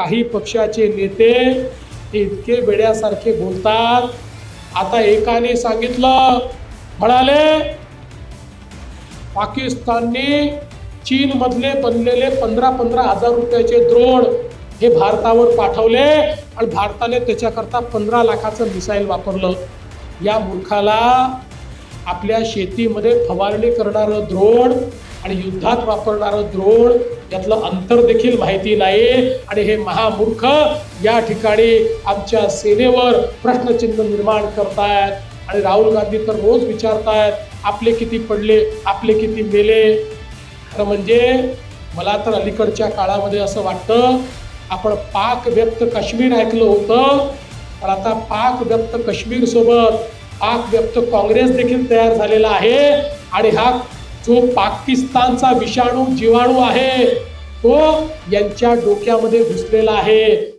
काही पक्षाचे नेते इतके बेड्यासारखे बोलतात. आता एकाने सांगितलं म्हणाले पाकिस्तानने चीनमधले बनलेले पंधरा पंधरा हजार रुपयाचे द्रोण हे भारतावर पाठवले आणि भारताने त्याच्याकरता पंधरा लाखाचं मिसाईल वापरलं. या मूर्खाला आपल्या शेतीमध्ये फवारणी करणारं द्रोण आणि युद्धात वापरणारं द्रोण यातलं अंतर देखील माहिती नाही. आणि हे महामूर्ख या ठिकाणी आमच्या सेनेवर प्रश्नचिन्ह निर्माण करतायत. आणि राहुल गांधी तर रोज विचारतायत आपले किती पडले आपले किती मेले? खरं म्हणजे मला तर अलीकडच्या काळामध्ये असं वाटतं आपण पाक व्यक्त काश्मीर ऐकलं होतं पण आता पाक व्यक्त काश्मीर सोबत पाक व्यक्त काँग्रेस देखील तयार झालेला आहे. आणि हा जो पाकिस्तानचा विषाणू जीवाणू आहे तो यांच्या डोक्यामध्ये घुसलेला आहे.